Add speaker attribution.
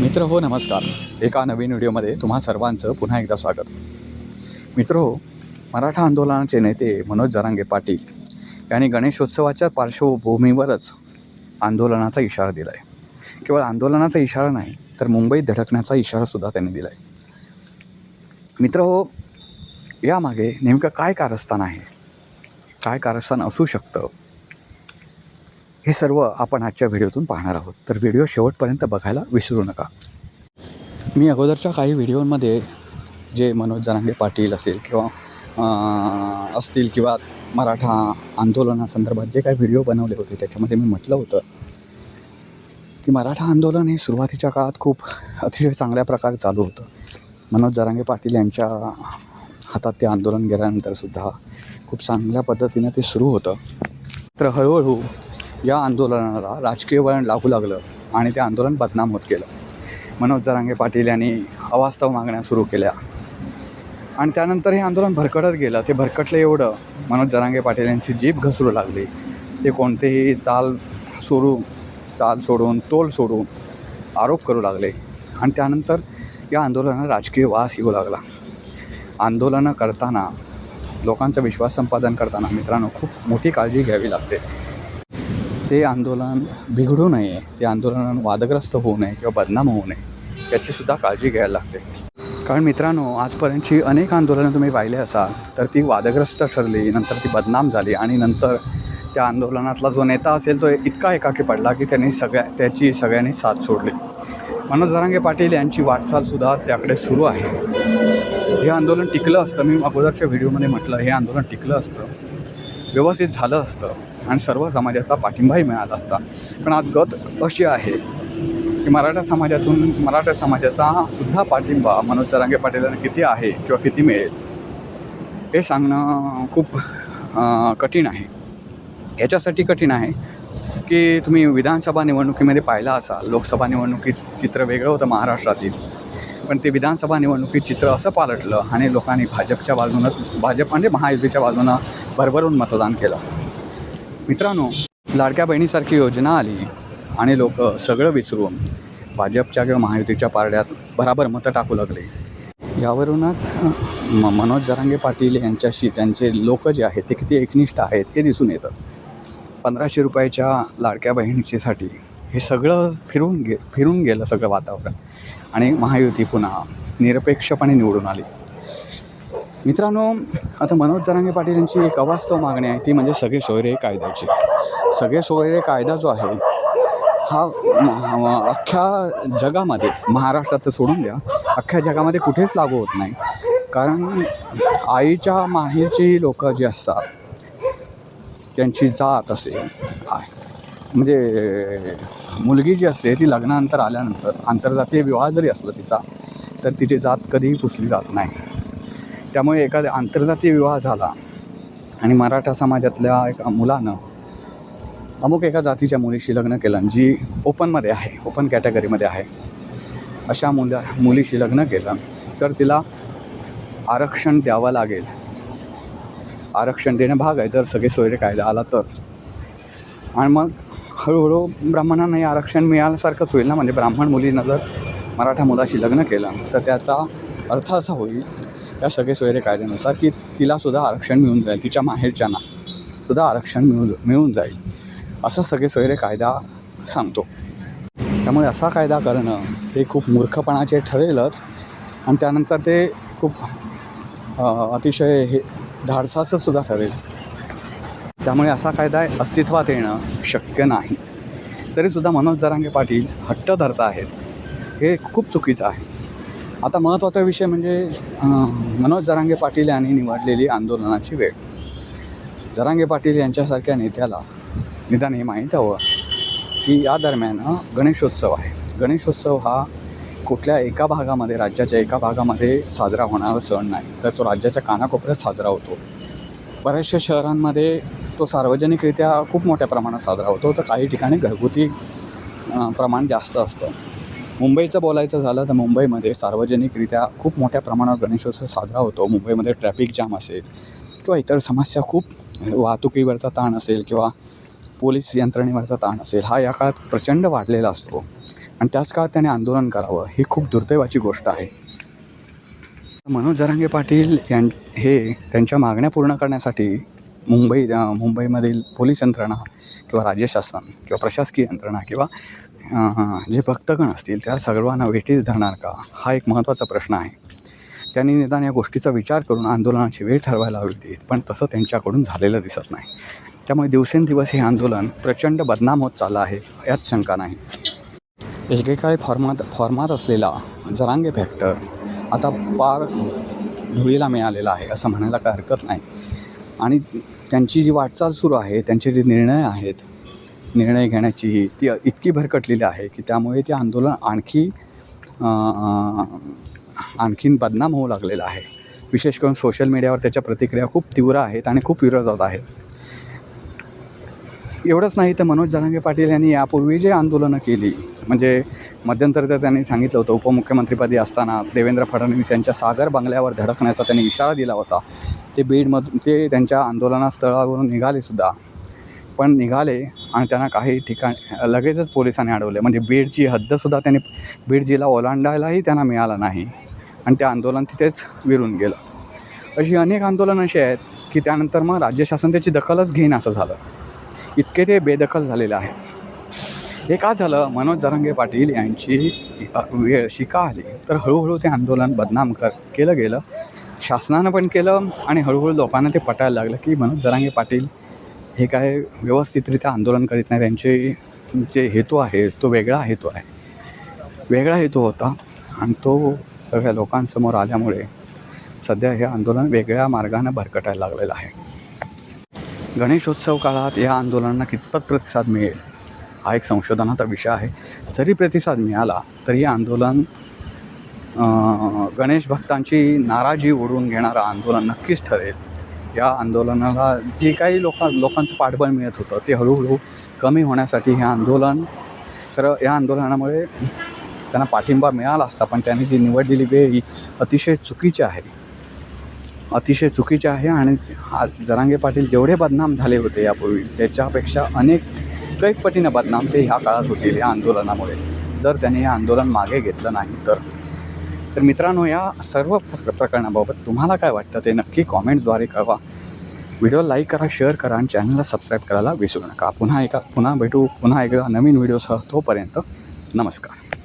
Speaker 1: मित्र हो नमस्कार. एका नवीन व्हिडिओमध्ये तुम्हा सर्वांचं पुन्हा एकदा स्वागत. मित्र हो मराठा आंदोलनाचे नेते मनोज जरांगे पाटील यांनी गणेशोत्सवाच्या पार्श्वभूमीवरच आंदोलनाचा इशारा दिला आहे केवळ आंदोलनाचा इशारा नाही तर मुंबईत धडकण्याचा इशारासुद्धा त्यांनी दिला आहे मित्र हो यामागे नेमकं काय कारस्थान आहे? काय कारस्थान असू शकतं? हे सर्व आपण आजच्या व्हिडिओतून पाहणार आहोत. तर व्हिडिओ शेवटपर्यंत बघायला विसरू नका. मी अगोदरच्या काही व्हिडिओमध्ये जे मनोज जनांगे पाटील असेल किंवा असतील किंवा मराठा आंदोलनासंदर्भात जे काही व्हिडिओ बनवले होते त्याच्यामध्ये मी म्हटलं होतं की मराठा आंदोलन हे सुरुवातीच्या काळात खूप अतिशय चांगल्या प्रकारे चालू होतं. मनोज जरांगे पाटील यांच्या हातात ते आंदोलन गेल्यानंतरसुद्धा खूप चांगल्या पद्धतीनं ते सुरू होतं. तर हळूहळू या आंदोलनाला राजकीय वळण लागू लागलं आणि ते आंदोलन बदनाम होत गेलं मनोज जरांगे पाटील यांनी अवास्तव मागण्या सुरू केल्या. आणि त्यानंतर हे आंदोलन भरकटत गेलं. ते भरकटलं एवढं मनोज जरांगे पाटील यांची जीभ घसरू लागली. ते कोणतेही ताल सोडू ताल सोडून तोल सोडून आरोप करू लागले. आणि त्यानंतर या आंदोलनाला राजकीय वास येऊ लागला. आंदोलनं करताना लोकांचा विश्वास संपादन करताना मित्रांनो खूप मोठी काळजी घ्यावी लागते. ते आंदोलन बिघडू नये ते आंदोलन वादग्रस्त होऊ नये किंवा बदनाम होऊ नये याचीसुद्धा काळजी घ्यायला लागते. कारण मित्रांनो आजपर्यंतची अनेक आंदोलनं तुम्ही पाहिले असाल तर ती वादग्रस्त ठरली नंतर ती बदनाम झाली आणि नंतर त्या आंदोलनातला जो नेता असेल तो इतका एकाकी पडला की त्यांनी सगळ्या त्याची सगळ्यांनी साथ सोडली. मनोज जरांगे पाटील यांची वाटचालसुद्धा त्याकडे सुरू आहे. हे आंदोलन टिकलं असतं मी अगोदरच्या व्हिडिओमध्ये म्हटलं हे आंदोलन टिकलं असतं व्यवस्थित झालं असतं. आणि सर्व समाजाचा पाठिंबाही मिळाला असता. पण आज गत अशी आहे की मराठा समाजातून मराठा समाजाचा सुद्धा पाठिंबा मनोज जरांगे पाटीलांना किती आहे किंवा किती मिळेल हे सांगणं खूप कठीण आहे. याच्यासाठी कठीण आहे की तुम्ही विधानसभा निवडणुकीमध्ये पाहिला असाल लोकसभा निवडणुकीत चित्र वेगळं होतं महाराष्ट्रातील पण ते विधानसभा निवडणुकीत चित्र असं पालटलं आणि लोकांनी भाजपच्या बाजूनच भाजप म्हणजे महायुतीच्या बाजूनं भरभरून मतदान केलं. मित्रांनो लाडक्या बहिणीसारखी योजना आली आणि लोक सगळं विसरून भाजपच्या किंवा महायुतीच्या पारड्यात बराबर मतं टाकू लागले. यावरूनच म मनोज जरांगे पाटील यांच्याशी त्यांचे लोक जे आहेत ते किती एकनिष्ठ आहेत हे दिसून येतं. पंधराशे रुपयाच्या लाडक्या बहिणीचीसाठी हे सगळं फिरून गे फिरून गेलं सगळं वातावरण. आणि महायुती पुन्हा निरपेक्षपणे निवडून आली. मित्रांनो आता मनोज जरांगे पाटील यांची एक अवास्तव मागणी आहे ती म्हणजे सगळे सोयरे कायद्याची. सगळे सोयरे कायदा जो आहे हा म- अख्ख्या जगामध्ये महाराष्ट्राचं सोडून द्या अख्ख्या जगामध्ये कुठेच लागू होत नाही. कारण आईच्या माहेरची लोकं जी असतात त्यांची जात असेल आहे. म्हणजे मुलगी जी असते ती लग्नानंतर आल्यानंतर आंतरजातीय विवाह जरी असला तिचा तर तिची जात कधीही पुसली जात नाही. त्यामुळे एखाद्या आंतरजातीय विवाह झाला आणि मराठा समाजातल्या एका मुलानं अमुक एका जातीच्या मुलीशी लग्न केलं जी ओपनमध्ये आहे ओपन कॅटेगरीमध्ये आहे अशा मुला मुलीशी लग्न केलं तर तिला आरक्षण द्यावं लागेल. आरक्षण देणं भाग आहे जर सगळे सोयरे कायदा आला तर. आणि मग हळूहळू ब्राह्मणांनाही आरक्षण मिळाल्यासारखंच होईल ना म्हणजे ब्राह्मण मुलीनं जर मराठा मुलाशी लग्न केलं तर त्याचा अर्थ असा होईल या सगळे सोयरे कायद्यानुसार की तिलासुद्धा आरक्षण मिळून जाईल तिच्या माहेरच्यांना सुद्धा आरक्षण मिळून मिळून जाईल. असं सगळे सोयरे कायदा सांगतो. त्यामुळे असा कायदा करणं हे खूप मूर्खपणाचे ठरेलच. आणि त्यानंतर ते खूप अतिशय हे धाडसाचं सुद्धा ठरेल. त्यामुळे असा कायदा अस्तित्वात येणं शक्य नाही. तरीसुद्धा मनोज जरांगे पाटील हट्ट धरत आहेत. हे खूप चुकीचं आहे. आता महत्त्वाचा विषय म्हणजे मनोज जरांगे पाटील यांनी निवडलेली आंदोलनाची वेळ. जरांगे पाटील यांच्यासारख्या नेत्याला निदान हे माहीत हवं की या दरम्यान गणेशोत्सव आहे. गणेशोत्सव हा कुठल्या एका भागामध्ये राज्याच्या एका भागामध्ये साजरा होणारा सण नाही तर तो राज्याच्या कानाकोपऱ्यात साजरा होतो. बऱ्याचशा शहरांमध्ये तो सार्वजनिकरित्या खूप मोठ्या प्रमाणात साजरा होतो तर काही ठिकाणी घरगुती प्रमाण जास्त असतं. मुंबईचं बोलायचं झालं तर मुंबईमध्ये सार्वजनिकरित्या खूप मोठ्या प्रमाणावर गणेशोत्सव साजरा होतो. मुंबईमध्ये ट्रॅफिक जाम असेल किंवा इतर समस्या खूप वाहतुकीवरचा ताण असेल किंवा पोलीस यंत्रणेवरचा ताण असेल हा या काळात प्रचंड वाढलेला असतो. आणि त्याच काळात त्याने आंदोलन करावं ही खूप दुर्दैवाची गोष्ट आहे. मनोज जरांगे पाटील यां हे त्यांच्या मागण्या पूर्ण करण्यासाठी मुंबई मुंबईमधील पोलीस यंत्रणा किंवा राज्य शासन किंवा प्रशासकीय यंत्रणा किंवा जे भक्तगण असतील त्या सर्वांना वेठीस धरणार का? हा एक महत्त्वाचा प्रश्न आहे. त्यांनी निदान या गोष्टीचा विचार करून आंदोलनाची वेळ ठरवायला हवी होती पण तसं त्यांच्याकडून झालेलं दिसत नाही. त्यामुळे दिवसेंदिवस हे आंदोलन प्रचंड बदनाम होत चाललं आहे यात शंका नाही. एकेकाळी फॉर्मात फॉर्मात असलेला जरांगे फॅक्टर आता पार धुळीला मिळालेला आहे असं म्हणायला काय हरकत नाही. आणि त्यांची जी वाटचाल सुरू आहे त्यांचे जे निर्णय आहेत निर्णय घेण्याची ती इतकी भरकटलेली आहे की त्यामुळे ते आंदोलन आणखी आणखीन बदनाम होऊ लागलेलं आहे. विशेष करून सोशल मीडियावर त्याच्या प्रतिक्रिया खूप तीव्र आहेत आणि खूप विरोधात आहेत. एवढंच नाही तर मनोज जरांगे पाटील यांनी यापूर्वी जे आंदोलनं केली म्हणजे मध्यंतरी तर त्यांनी सांगितलं होतं उपमुख्यमंत्रीपदी असताना देवेंद्र फडणवीस यांच्या सागर बंगल्यावर धडकण्याचा त्यांनी इशारा दिला होता. ते बीडमधून ते त्यांच्या आंदोलनास्थळावरून निघाले सुद्धा पण निघाले आणि त्यांना काही ठिकाण लगेचच पोलिसांनी अडवले. म्हणजे बीडची हद्दसुद्धा त्यांनी बीड जिल्हा ओलांडायलाही त्यांना मिळाला नाही. आणि ते आंदोलन तिथेच विरून गेलं. अशी अनेक आंदोलनं अशी आहेत की त्यानंतर मग राज्य शासन त्याची दखलच घेईन असं झालं. इतके ते बेदखल झालेले आहे हे का झालं? मनोज जरांगे पाटील यांची वेळ शिका आली. तर हळूहळू ते आंदोलन बदनाम कर केलं गेलं. शासनानं पण केलं आणि हळूहळू लोकांना ते पटायला लागलं की मनोज जरांगे पाटील हे काय व्यवस्थितरित्या आंदोलन करीत नाही त्यांचे जे हेतू आहे तो वेगळा हेतू आहे. वेगळा हेतू होता आणि तो सगळ्या लोकांसमोर आल्यामुळे सध्या हे आंदोलन वेगळ्या मार्गानं भरकटायला लागलेलं आहे. गणेशोत्सव काळात या आंदोलनांना कितपत प्रतिसाद मिळेल हा एक संशोधनाचा विषय आहे. जरी प्रतिसाद मिळाला तरी हे आंदोलन गणेश भक्तांची नाराजी ओढून घेणारं आंदोलन नक्कीच ठरेल. या आंदोलनाला जे काही लोकां लोकांचं पाठबळ मिळत होतं ते हळूहळू कमी होण्यासाठी हे आंदोलन खरं या आंदोलनामुळे त्यांना पाठिंबा मिळाला असता पण त्यांनी जी निवडलेली वेळ ही अतिशय चुकीची आहे. अतिशय चुकीचे आहे आणि हा जरांगे पाटील जेवढे बदनाम झाले होते यापूर्वी त्याच्यापेक्षा अनेक कैक पटीनं बदनाम ते ह्या काळात होतील या आंदोलनामुळे. जर त्यांनी हे आंदोलन मागे घेतलं नाही तर तर मित्रांनो या सर्व प्रकरणाबाबत तुम्हाला काय वाटतं ते नक्की कॉमेंट्सद्वारे कळवा. व्हिडिओ लाईक करा शेअर करा आणि चॅनलला सबस्क्राईब करायला विसरू नका. पुन्हा एका पुन्हा भेटू पुन्हा एकदा नवीन व्हिडिओसह तोपर्यंत नमस्कार.